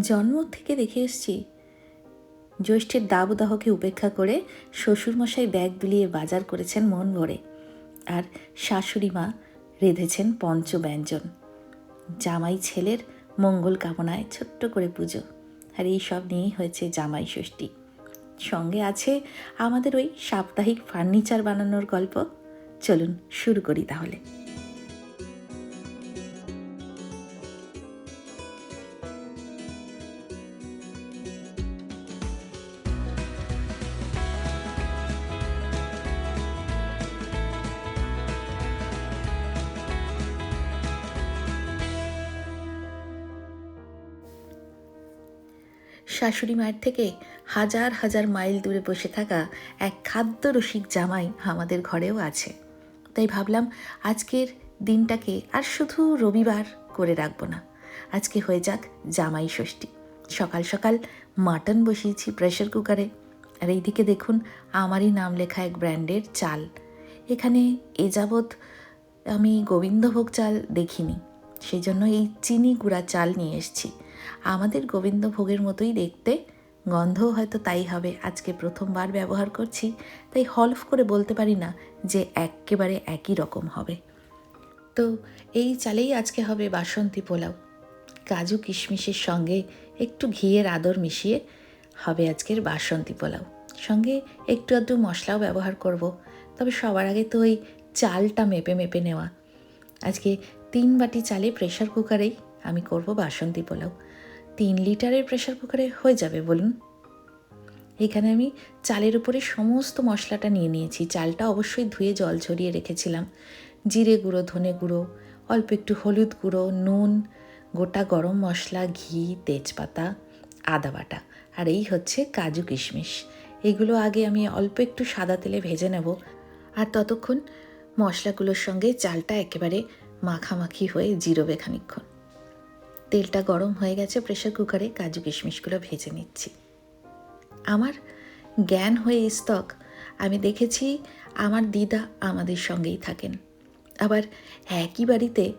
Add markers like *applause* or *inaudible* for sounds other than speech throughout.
জন্ম থেকে দেখে এসছি। জ্যৈষ্ঠের দাবদাহকে উপেক্ষা করে শ্বশুরমশাই ব্যাগ বিলিয়ে বাজার করেছেন মন ভরে আর শাশুড়ি মা রেঁধেছেন পঞ্চব্যঞ্জন। জামাই ছেলের মঙ্গল কামনায় ছোট্ট করে পুজো। আর এই সব নিয়েই হয়েছে জামাই ষষ্ঠী। সঙ্গে আছে আমাদের ওই সাপ্তাহিক ফার্নিচার বানানোর গল্প। চলুন শুরু করি তাহলে। শাশুড়ি মায়ের থেকে হাজার হাজার মাইল দূরে বসে থাকা এক খাদ্য রসিক জামাই আমাদের ঘরেও আছে। তাই ভাবলাম আজকের দিনটাকে আর শুধু রবিবার করে রাখব না। আজকে হয়ে যাক জামাই ষষ্ঠী। সকাল সকাল মাটন বসিয়েছি প্রেশার কুকারে। আর এইদিকে দেখুন আমারই নাম লেখা এক ব্র্যান্ডের চাল। এখানে এ যাবৎ আমি গোবিন্দভোগ চাল দেখিনি। সেই জন্য এই চিনি গুঁড়া চাল নিয়ে এসেছি। আমাদের গোবিন্দভোগের মতোই দেখতে। গন্ধও হয়তো তাই হবে। আজকে প্রথমবার ব্যবহার করছি, তাই হলফ করে বলতে পারি না যে একেবারে একই রকম হবে। তো এই চালেই আজকে হবে বাসন্তী পোলাও। কাজু কিশমিশের সঙ্গে একটু ঘিয়ের আদর মিশিয়ে হবে আজকের বাসন্তী পোলাও। সঙ্গে একটু আধটু মশলাও ব্যবহার করব, তবে সবার আগে তো ওই চালটা মেপে মেপে নেওয়া। আজকে তিন বাটি চালে প্রেশার কুকারেই আমি করব বাসন্তী পোলাও। তিন লিটারের প্রেশার কুকারে হয়ে যাবে, বলুন। এখানে আমি চালের উপরে সমস্ত মশলাটা নিয়ে নিয়েছি। চালটা অবশ্যই ধুয়ে জল ঝরিয়ে রেখেছিলাম। জিরে গুঁড়ো, ধনে গুঁড়ো, অল্প একটু হলুদ গুঁড়ো, নুন, গোটা গরম মশলা, ঘি, তেজপাতা, আদা বাটা। আর এই হচ্ছে কাজু কিশমিশ। এগুলো আগে আমি অল্প একটু সাদা তেলে ভেজে নেব। আর ততক্ষণ মশলাগুলোর সঙ্গে চালটা একেবারে মাখামাখি হয়ে জিরোবে খানিক্ষণ তেলটা গরম হয়ে গেছে প্রেশার কুকারে কাজু কিশমিশগুলো ভেজে নিচ্ছি। আমার জ্ঞান হয়ে স্তক আমি দেখেছি আমার দিদা আমাদের সঙ্গেই থাকেন। আবার একই বাড়িতে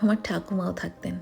আমার ঠাকুমাও থাকতেন।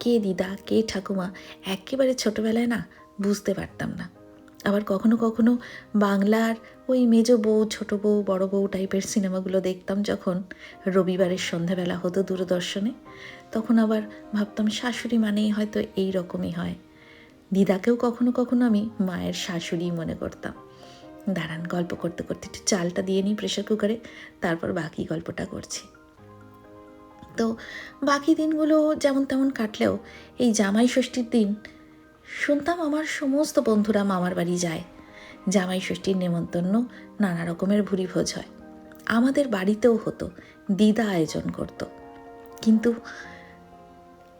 কে দিদা, কে ঠাকুমা, একেবারে ছোটবেলায় না, বুঝতে পারতাম না। আবার কখনো কখনো বাংলার ওই মেজ বউ, ছোট বউ, বড় বউ টাইপের সিনেমাগুলো দেখতাম যখন রবিবারের সন্ধ্যাবেলা হতো দূরদর্শনে। তখন আবার ভাবতাম, শাশুড়ি মানেই হয়তো এই রকমই হয়। দিদাকেও কখনো কখনো আমি মায়ের শাশুড়ি মনে করতাম। দাঁড়ান, গল্প করতে করতে একটু চালটা দিয়ে নিই প্রেশার কুকারে তারপর বাকি গল্পটা করছি। তো বাকি দিনগুলো যেমন তেমন কাটলেও এই জামাই ষষ্ঠীর দিন শুনতাম আমার সমস্ত বন্ধুরা মামার বাড়ি যায়। জামাই ষষ্ঠীর নেমন্তন্ন নানা রকমের ভুরি ভোজ হয়। আমাদের বাড়িতেও হতো দিদা আয়োজন করত। কিন্তু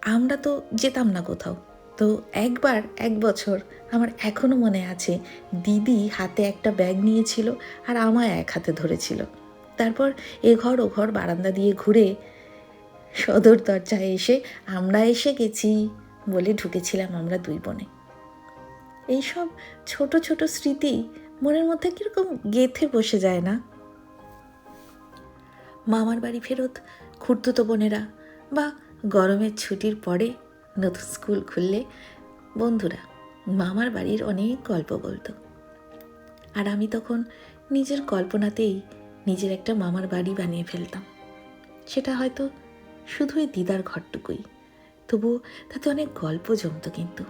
আমরা তো যেতাম না কোথাও। তো একবার, এক বছর আমার এখনও মনে আছে, দিদি হাতে একটা ব্যাগ নিয়েছিল আর আমায় এক হাতে ধরেছিল। তারপর এ ঘর ও ঘর বারান্দা দিয়ে ঘুরে সদর দরজায় এসে আমরা এসে গেছি। বলে ঢুকেছিলাম আমরা দুই বোনে। এইসব ছোট ছোট স্মৃতি মনের মধ্যে কীরকম গেথে বসে যায় না? মামার বাড়ি ফেরত খুঁড়তুতো বোনেরা বা গরমের ছুটির পরে নতুন স্কুল খুললে বন্ধুরা মামার বাড়ির অনেক গল্প বলতো। আর আমি তখন নিজের কল্পনাতেই নিজের একটা মামার বাড়ি বানিয়ে ফেলতাম। সেটা হয়তো শুধুই দিদার ঘরটুকুই। তবু তাতে অনেক গল্প জমতো কিন্তু।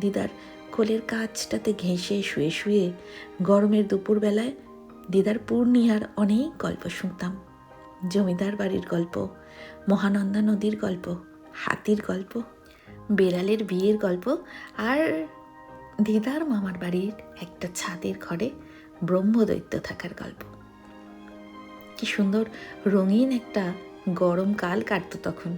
দিদার কোলের কাজটাতে ঘেঁষে শুয়ে শুয়ে গরমের দুপুরবেলায় দিদার পূর্ণিয়ার অনেক গল্প শুনতাম। জমিদার বাড়ির গল্প, মহানন্দা নদীর গল্প, হাতির গল্প, বেড়ালের বিয়ের গল্প আর দিদার মামার বাড়ির একটা ছাদের ঘরে ব্রহ্মদৈত্য থাকার গল্প। কি সুন্দর রঙিন একটা গরমকাল কাটতো তখন।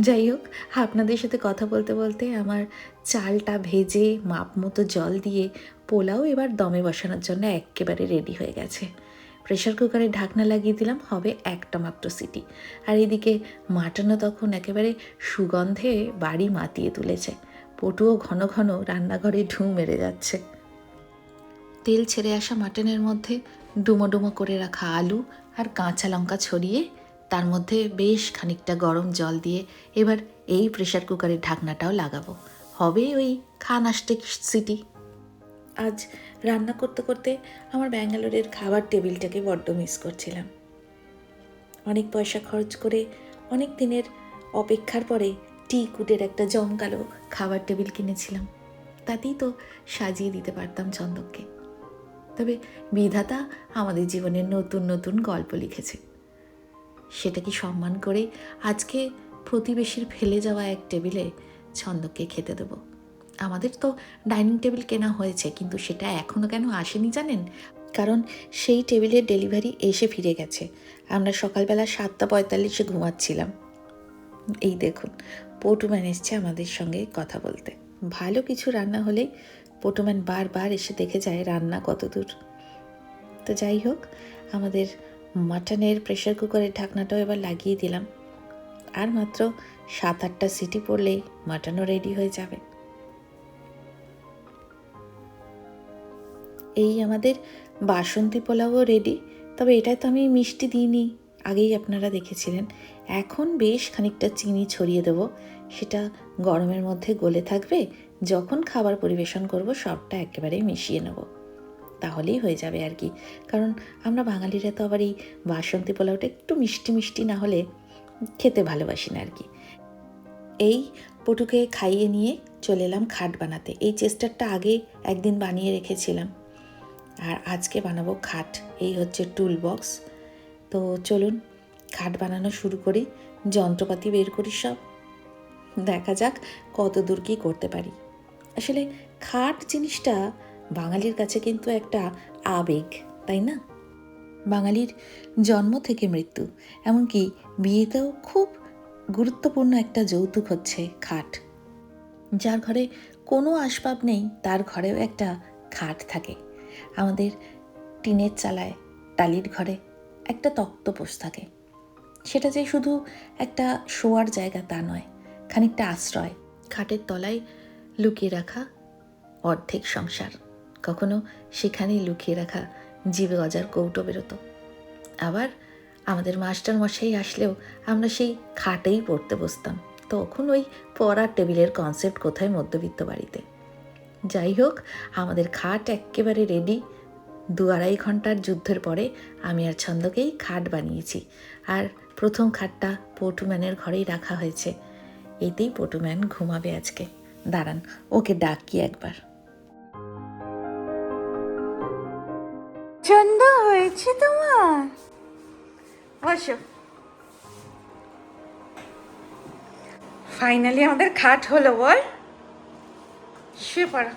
যাই হোক, আপনাদের সাথে কথা বলতে বলতে আমার চালটা ভেজে মাপ মতো জল দিয়ে পোলাও এবার দমে বসানোর জন্য একেবারে রেডি হয়ে গেছে। প্রেশার কুকারে ঢাকনা লাগিয়ে দিলাম, হবে একটা মাত্র সিটি। আর এদিকে মাটনও তখন একেবারে সুগন্ধে বাড়ি মাতিয়ে তুলেছে। পটুও ঘন ঘন রান্নাঘরে ঢু মেরে যাচ্ছে। তেল ছেড়ে আসা মাটনের মধ্যে ডুমো ডুমো করে রাখা আলু আর কাঁচা লঙ্কা ছড়িয়ে তার মধ্যে বেশ খানিকটা গরম জল দিয়ে এবার এই প্রেশার কুকারের ঢাকনাটাও লাগাবো। হবে ওই খানাস্টেক সিটি আজ রান্না করতে করতে আমার ব্যাঙ্গালোরের খাবার টেবিলটাকে বড্ড মিস করছিলাম। অনেক পয়সা খরচ করে অনেক দিনের অপেক্ষার পরে টি কুটের একটা জমকালো খাবার টেবিল কিনেছিলাম। তাতেই তো সাজিয়ে দিতে পারতাম চন্দককে। তবে বিধাতা আমাদের জীবনের নতুন নতুন গল্প লিখেছে। সেটা কি সম্মান করে আজকে প্রতিবেশীর ফেলে যাওয়া এক টেবিলে ছন্দকে খেতে দেব? আমাদের তো ডাইনিং টেবিল কেনা হয়েছে, কিন্তু সেটা এখনও কেন আসেনি জানেন? কারণ সেই টেবিলের ডেলিভারি এসে ফিরে গেছে। আমরা সকালবেলা সাতটা পঁয়তাল্লিশে ঘুমাচ্ছিলাম। এই দেখুন পটুম্যান এসছে আমাদের সঙ্গে কথা বলতে। ভালো কিছু রান্না হলেই পটুম্যান বারবার এসে দেখে যায় রান্না কত দূর তো যাই হোক, আমাদের মাটনের প্রেশার কুকারের ঢাকনাটাও এবার লাগিয়ে দিলাম। আর মাত্র সাত আটটা সিটি পড়লেই মাটনও রেডি হয়ে যাবে। এই আমাদের বাসন্তী পোলাও রেডি তবে এটায় তো আমি মিষ্টি দিইনি, আগেই আপনারা দেখেছিলেন। এখন বেশ খানিকটা চিনি ছড়িয়ে দেবো, সেটা গরমের মধ্যে গলে থাকবে, যখন খাবার পরিবেশন করব সবটা একেবারে মিশিয়ে নেব। তাহলেই হয়ে যাবে আর কি। কারণ আমরা বাঙালিরা তো আবার এই বাসন্তী পোলাওটা একটু মিষ্টি মিষ্টি না হলে খেতে ভালোবাসি না আর কি। এই পটুকে খাইয়ে নিয়ে চলে এলাম খাট বানাতে। এই চেস্টারটা আগে একদিন বানিয়ে রেখেছিলাম। আর আজকে বানাবো খাট। এই হচ্ছে টুল বক্স। তো চলুন খাট বানানো শুরু করি। যন্ত্রপাতি বের করি সব। দেখা যাক কত দূর কী করতে পারি। আসলে খাট জিনিসটা বাঙালির কাছে কিন্তু একটা আবেগ, তাই না? বাঙালির জন্ম থেকে মৃত্যু, এমনকি বিয়েতেও খুব গুরুত্বপূর্ণ একটা যৌতুক হচ্ছে খাট। যার ঘরে কোনো আসবাব নেই, তার ঘরেও একটা খাট থাকে। আমাদের টিনের চালায়, টালির ঘরে একটা তক্তপোষ থাকে। সেটা যে শুধু একটা শোয়ার জায়গা তা নয়, খানিকটা আশ্রয়। খাটের তলায় লুকিয়ে রাখা অর্ধেক সংসার। কখনো সেখানেই লুকিয়ে রাখা জীবে গজার কৌটো বেরোতো। আবার আমাদের মাস্টার মশাই আসলেও আমরা সেই খাটেই পড়তে বসতাম। তখন ওই পড়ার টেবিলের কনসেপ্ট কোথায় মধ্যবিত্ত বাড়িতে? যাই হোক, আমাদের খাট একেবারে রেডি দু আড়াই ঘণ্টার যুদ্ধের পরে আমি আর ছন্দকেই খাট বানিয়েছি। আর প্রথম খাটটা পটুম্যানের ঘরেই রাখা হয়েছে। এতেই পটুম্যান ঘুমাবে আজকে। দাঁড়ান, ওকে ডাকি একবার। চন্দ হয়েছে তোমার। বসো। ফাইনালি আমাদের খাট হলো, বল। শুয়ে পড়ো।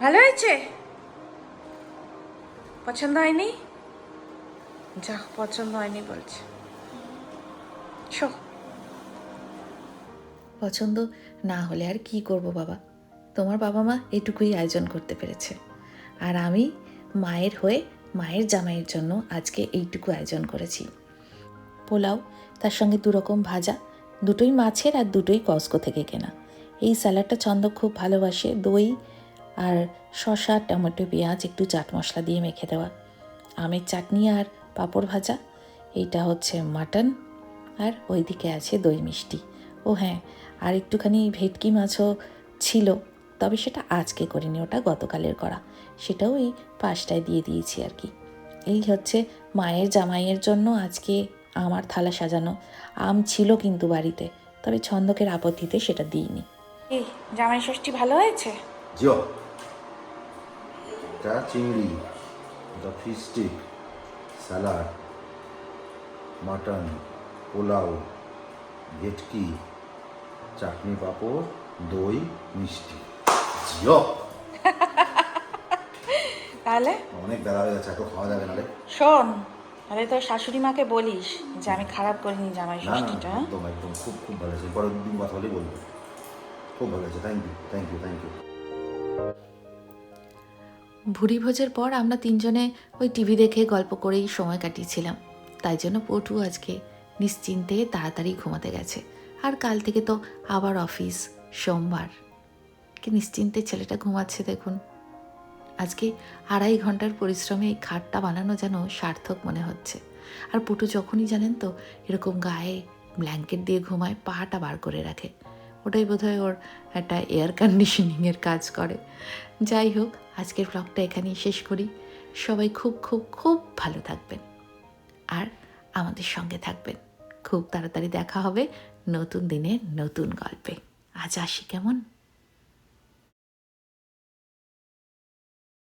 ভালো হয়েছে? পছন্দ হয়নি? যা, পছন্দ হয়নি বলছে। পছন্দ না হলে আর কি করব বাবা? তোমার বাবা মা এটুকুই আয়োজন করতে পেরেছে। আর আমি মায়ের হয়ে মায়ের জামাইয়ের জন্য আজকে এইটুকু আয়োজন করেছি। পোলাও, তার সঙ্গে দুরকম ভাজা, দুটোই মাছের আর দুটোই কস্কো থেকে কেনা। এই স্যালাডটা ছন্দ খুব ভালোবাসে, দই আর শসা, টমেটো, পেঁয়াজ, একটু চাট মশলা দিয়ে মেখে দেওয়া। আমের চাটনি আর পাঁপড় ভাজা, এইটা হচ্ছে মাটন আর ওইদিকে আছে দই মিষ্টি। ও হ্যাঁ আর একটুখানি ভেটকি মাছও ছিল। তবে সেটা আজকে করিনি ওটা গতকালের করা। সেটাও এই পাঁচটায় দিয়ে দিয়েছি আর কি। এই হচ্ছে মায়ের জামাইয়ের জন্য আজকে আমার থালা সাজানো। আম ছিল কিন্তু বাড়িতে তবে ছন্দকের আপত্তিতে সেটা দিইনি। জামাই ষষ্ঠী ভালো হয়েছে? চিংড়ি the fish stick salad mutton pulao ভেটকি চাটনি পাঁপড় দই মিষ্টি। জিও। *laughs* তাহলে? অনেক বেলা হয়ে গেছে এত খাওয়া যাবে না রে। শোন তাহলে তোর শাশুড়ি মাকে বলিস যে আমি খারাপ করিনি জামাই ষষ্ঠীটা হ্যাঁ? একদম একদম খুব খুব ভালো হয়েছে। পরের দিন কথা হলেই বলব। খুব ভালো হয়েছে thank you thank you thank you ভুরি ভোজের পর আমরা তিনজনে ওই টিভি দেখে গল্প করেই সময় কাটিয়েছিলাম। তাই জন্য পটু আজকে নিশ্চিন্তে তাড়াতাড়ি ঘুমাতে গেছে। আর কাল থেকে তো আবার অফিস সোমবার। কি নিশ্চিন্তে ছেলেটা ঘুমাচ্ছে দেখুন। আজকে আড়াই ঘণ্টার পরিশ্রমে এই খাটটা বানানো যেন সার্থক মনে হচ্ছে। আর পুটু যখনই জানেন তো, এরকম গায়ে ব্ল্যাঙ্কেট দিয়ে ঘুমায়, পাটা বার করে রাখে। ওটাই বোধহয় ওর একটা এয়ার কন্ডিশনিংয়ের কাজ করে। যাই হোক, আজকের ব্লগটা এখানেই শেষ করি। সবাই খুব খুব খুব ভালো থাকবেন। আর আমাদের সঙ্গে থাকবেন। খুব তাড়াতাড়ি দেখা হবে নতুন দিনে নতুন গল্পে। আজ আসি কেমন?